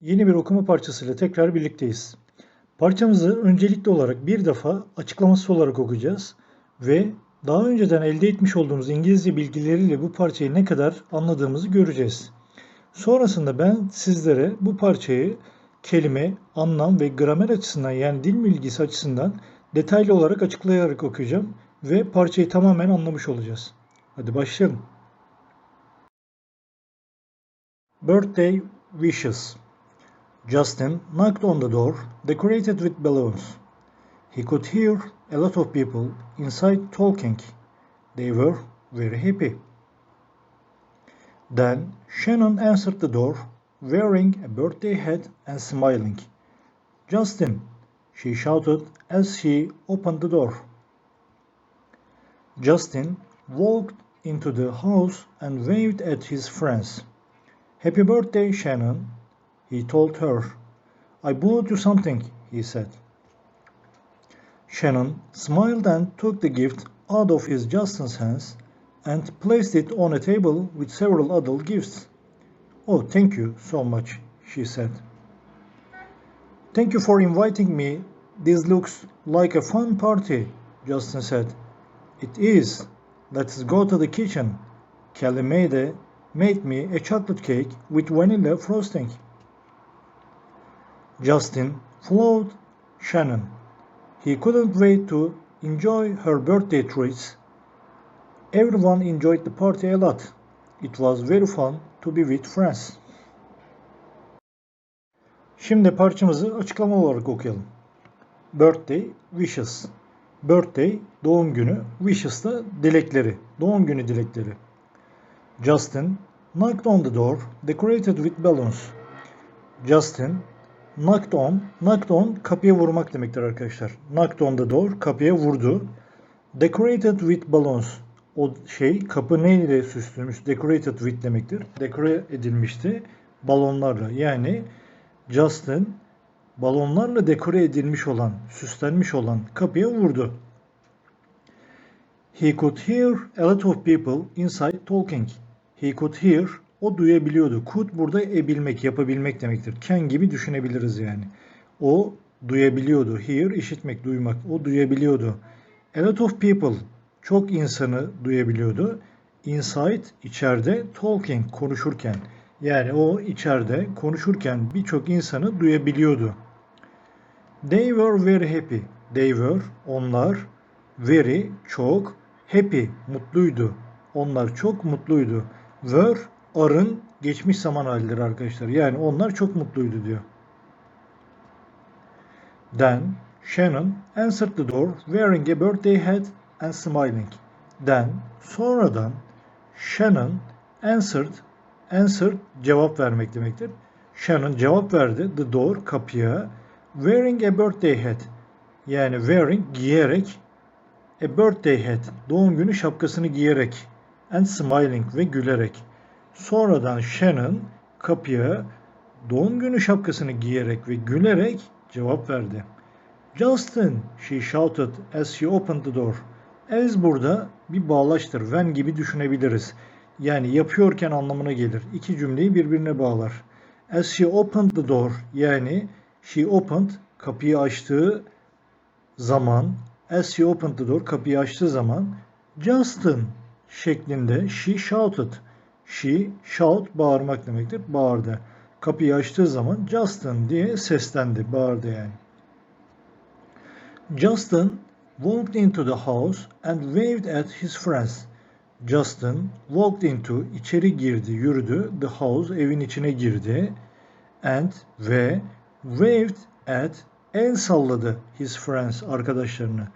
Yeni bir okuma parçasıyla tekrar birlikteyiz. Parçamızı öncelikli olarak bir defa açıklaması olarak okuyacağız ve daha önceden elde etmiş olduğumuz İngilizce bilgileriyle bu parçayı ne kadar anladığımızı göreceğiz. Sonrasında ben sizlere bu parçayı kelime, anlam ve gramer açısından yani dil bilgisi açısından detaylı olarak açıklayarak okuyacağım ve parçayı tamamen anlamış olacağız. Hadi başlayalım. Birthday wishes. Justin knocked on the door, decorated with balloons. He could hear a lot of people inside talking. They were very happy. Then Shannon answered the door, wearing a birthday hat and smiling. Justin, she shouted as she opened the door. Justin walked into the house and waved at his friends. Happy birthday, Shannon, he told her. I brought you something, he said. Shannon smiled and took the gift out of his Justin's hands and placed it on a table with several other gifts. Oh, thank you so much, she said. Thank you for inviting me. This looks like a fun party, Justin said. It is. Let's go to the kitchen. Kelly made, a, made me a chocolate cake with vanilla frosting. Justin followed Shannon. He couldn't wait to enjoy her birthday treats. Everyone enjoyed the party a lot. It was very fun to be with friends. Şimdi parçamızı açıklama olarak okuyalım. Birthday wishes. Birthday doğum günü, wishes da dilekleri, doğum günü dilekleri. Justin knocked on the door, decorated with balloons. Justin knocked on, knocked on kapıya vurmak demektir arkadaşlar. Knocked on the door kapıya vurdu. Decorated with balloons. O şey kapı neyle süslümüş? Decorated with demektir. Dekore edilmişti balonlarla. Yani Justin balonlarla dekore edilmiş olan, süslenmiş olan kapıya vurdu. He could hear a lot of people inside talking. He could hear, o duyabiliyordu. Could burada ebilmek, yapabilmek demektir. Can gibi düşünebiliriz yani. O duyabiliyordu. Hear, işitmek, duymak. O duyabiliyordu. A lot of people, çok insanı duyabiliyordu. Inside, içeride, talking, konuşurken. Yani o içeride konuşurken birçok insanı duyabiliyordu. They were very happy. They were, onlar, very, çok, happy, mutluydu. Onlar çok mutluydu. Were, arın geçmiş zaman halidir arkadaşlar. Yani onlar çok mutluydu diyor. Then Shannon answered the door wearing a birthday hat and smiling. Then sonradan Shannon answered answered cevap vermek demektir. Shannon cevap verdi the door kapıya wearing a birthday hat yani wearing giyerek a birthday hat doğum günü şapkasını giyerek and smiling ve gülerek. Sonradan Shannon kapıya doğum günü şapkasını giyerek ve gülerek cevap verdi. Justin, she shouted as she opened the door. As burada bir bağlaçtır. When gibi düşünebiliriz. Yani yapıyorken anlamına gelir. İki cümleyi birbirine bağlar. As she opened the door yani she opened kapıyı açtığı zaman as she opened the door kapıyı açtığı zaman Justin şeklinde she shouted. She shout bağırmak demektir. Bağırdı. Kapıyı açtığı zaman Justin diye seslendi. Bağırdı yani. Justin walked into the house and waved at his friends. Justin walked into içeri girdi, yürüdü. The house evin içine girdi. And ve waved at el salladı his friends arkadaşlarını.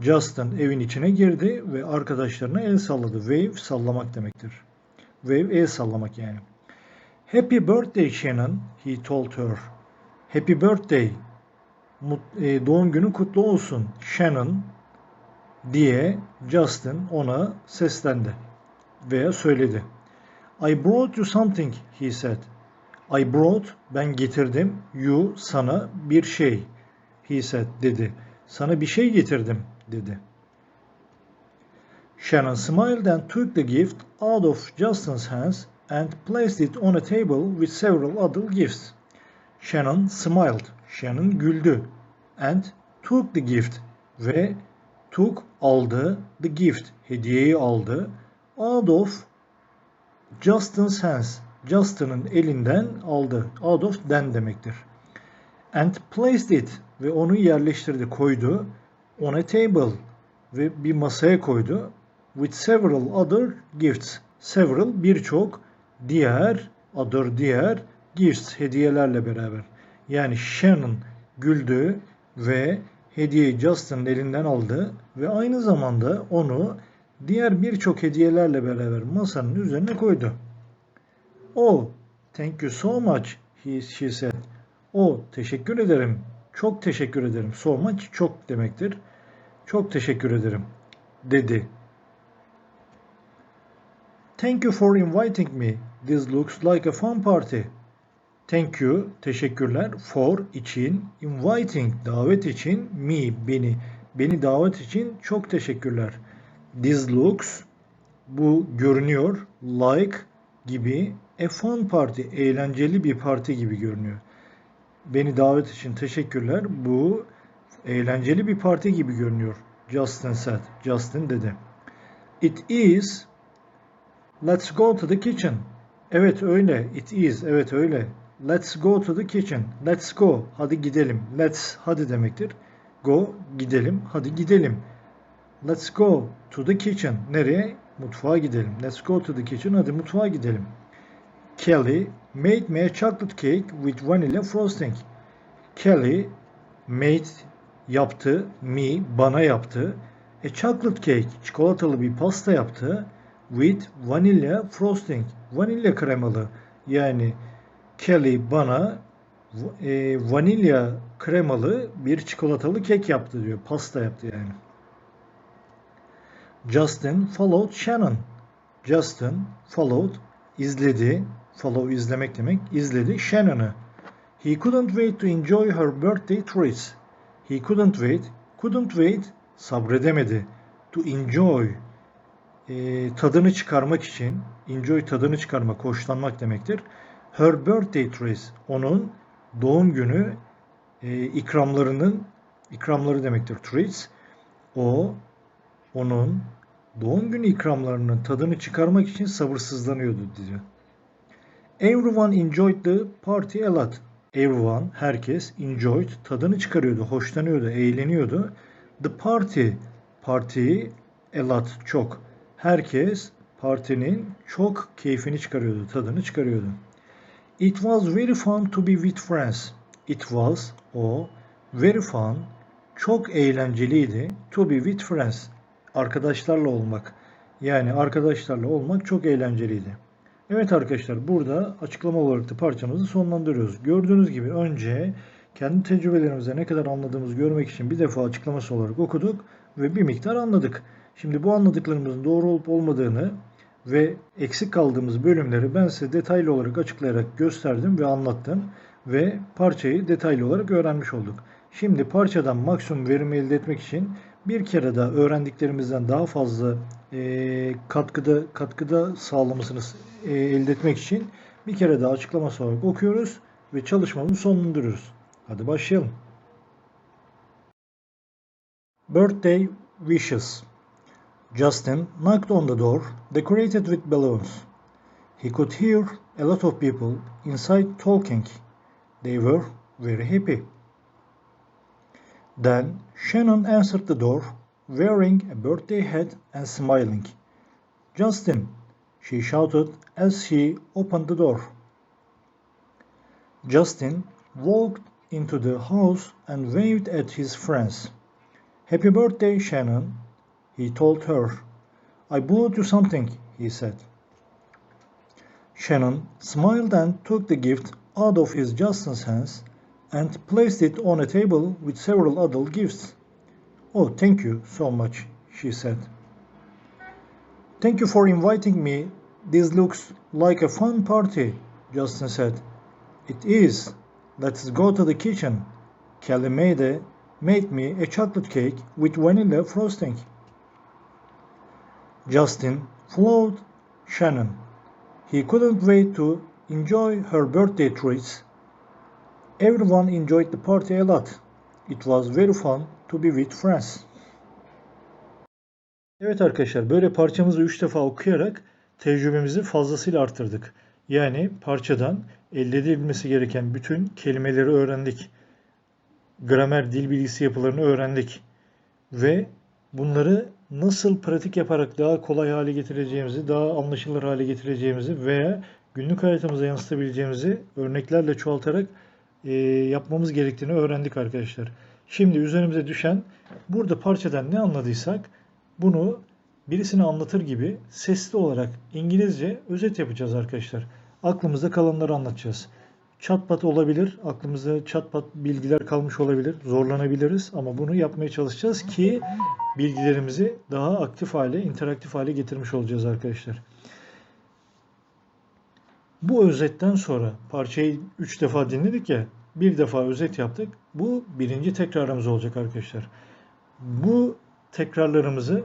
Justin evin içine girdi ve arkadaşlarına el salladı. Wave sallamak demektir. Wave el sallamak yani. Happy birthday Shannon, he told her. Happy birthday, e, doğum günü kutlu olsun Shannon diye Justin ona seslendi veya söyledi. I brought you something, he said. I brought, ben getirdim, you, sana bir şey, he said, dedi. Sana bir şey getirdim, dedi. Shannon smiled and took the gift out of Justin's hands and placed it on a table with several other gifts. Shannon smiled. Shannon güldü. And took the gift. Ve took aldı. The gift. Hediyeyi aldı. Out of Justin's hands. Justin'ın elinden aldı. Out of den demektir. And placed it. Ve onu yerleştirdi, koydu. On a table. Ve bir masaya koydu. With several other gifts. Several birçok diğer other diğer gifts hediyelerle beraber. Yani Shannon güldü ve hediyeyi Justin'ın elinden aldı ve aynı zamanda onu diğer birçok hediyelerle beraber masanın üzerine koydu. Oh, thank you so much, he, she said. Oh, teşekkür ederim. Çok teşekkür ederim. So much çok demektir. Çok teşekkür ederim dedi. Thank you for inviting me. This looks like a fun party. Thank you, teşekkürler. For için, inviting, davet için, me, beni. Beni davet için çok teşekkürler. This looks, bu görünüyor, like gibi, a fun party, eğlenceli bir parti gibi görünüyor. Beni davet için teşekkürler. Bu eğlenceli bir parti gibi görünüyor. Justin said. Justin dedi. It is. Let's go to the kitchen. Evet öyle. It is. Evet öyle. Let's go to the kitchen. Let's go. Hadi gidelim. Let's hadi demektir. Go gidelim. Hadi gidelim. Let's go to the kitchen. Nereye? Mutfağa gidelim. Let's go to the kitchen. Hadi mutfağa gidelim. Kelly made me a chocolate cake with vanilla frosting. Kelly made yaptı, me bana yaptı. A chocolate cake çikolatalı bir pasta yaptı with vanilla frosting. Vanilya kremalı. Yani Kelly bana e, vanilya kremalı bir çikolatalı kek yaptı diyor. Pasta yaptı yani. Justin followed Shannon. Justin followed izledi. Follow izlemek demek. İzledi Shannon'ı. He couldn't wait to enjoy her birthday treats. He couldn't wait. Couldn't wait sabredemedi. To enjoy e, tadını çıkarmak için enjoy tadını çıkarmak, hoşlanmak demektir. Her birthday treats onun doğum günü e, ikramlarının ikramları demektir. Treats o onun doğum günü ikramlarının tadını çıkarmak için sabırsızlanıyordu diyor. Everyone enjoyed the party a lot. Everyone, herkes enjoyed, tadını çıkarıyordu, hoşlanıyordu, eğleniyordu. The party, partiyi a lot, çok. Herkes partinin çok keyfini çıkarıyordu, tadını çıkarıyordu. It was very fun to be with friends. It was, o, very fun, çok eğlenceliydi to be with friends. Arkadaşlarla olmak. Yani arkadaşlarla olmak çok eğlenceliydi. Evet arkadaşlar burada açıklama olarak da parçamızı sonlandırıyoruz. Gördüğünüz gibi önce kendi tecrübelerimize ne kadar anladığımızı görmek için bir defa açıklaması olarak okuduk ve bir miktar anladık. Şimdi bu anladıklarımızın doğru olup olmadığını ve eksik kaldığımız bölümleri ben size detaylı olarak açıklayarak gösterdim ve anlattım ve parçayı detaylı olarak öğrenmiş olduk. Şimdi parçadan maksimum verim elde etmek için bir kere daha öğrendiklerimizden daha fazla e, katkıda katkıda sağlamasını e, elde etmek için bir kere daha açıklaması olarak okuyoruz ve çalışmamızı sonlandırıyoruz. Hadi başlayalım. Birthday wishes. Justin knocked on the door, decorated with balloons. He could hear a lot of people inside talking. They were very happy. Then Shannon answered the door, wearing a birthday hat and smiling. Justin, she shouted as she opened the door. Justin walked into the house and waved at his friends. Happy birthday, Shannon, he told her. I bought you something, he said. Shannon smiled and took the gift out of his Justin's hands and placed it on a table with several other gifts. Oh, thank you so much, she said. Thank you for inviting me. This looks like a fun party, Justin said. It is. Let's go to the kitchen. Kelly made, a, made me a chocolate cake with vanilla frosting. Justin followed Shannon. He couldn't wait to enjoy her birthday treats Everyone enjoyed the party a lot. It was very fun to be with friends. Evet arkadaşlar böyle parçamızı 3 defa okuyarak tecrübemizi fazlasıyla arttırdık. Yani parçadan elde edilmesi gereken bütün kelimeleri öğrendik. Gramer, dil bilgisi yapılarını öğrendik. Ve bunları nasıl pratik yaparak daha kolay hale getireceğimizi, daha anlaşılır hale getireceğimizi veya günlük hayatımıza yansıtabileceğimizi örneklerle çoğaltarak e, yapmamız gerektiğini öğrendik arkadaşlar. Şimdi üzerimize düşen burada parçadan ne anladıysak bunu birisine anlatır gibi sesli olarak İngilizce özet yapacağız arkadaşlar. Aklımızda kalanları anlatacağız. Çatpat olabilir, aklımızda çatpat bilgiler kalmış olabilir, zorlanabiliriz ama bunu yapmaya çalışacağız ki bilgilerimizi daha aktif hale, interaktif hale getirmiş olacağız arkadaşlar. Bu özetten sonra parçayı 3 defa dinledik ya, bir defa özet yaptık. Bu birinci tekrarımız olacak arkadaşlar. Bu tekrarlarımızı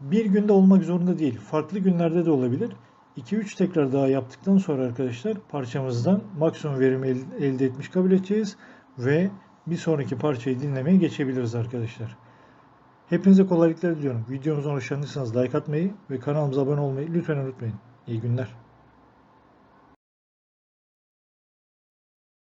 bir günde olmak zorunda değil. Farklı günlerde de olabilir. 2-3 tekrar daha yaptıktan sonra arkadaşlar parçamızdan maksimum verimi el- elde etmiş kabul edeceğiz ve bir sonraki parçayı dinlemeye geçebiliriz arkadaşlar. Hepinize kolaylıklar diliyorum. Videomuzdan hoşlandıysanız like atmayı ve kanalımıza abone olmayı lütfen unutmayın. İyi günler.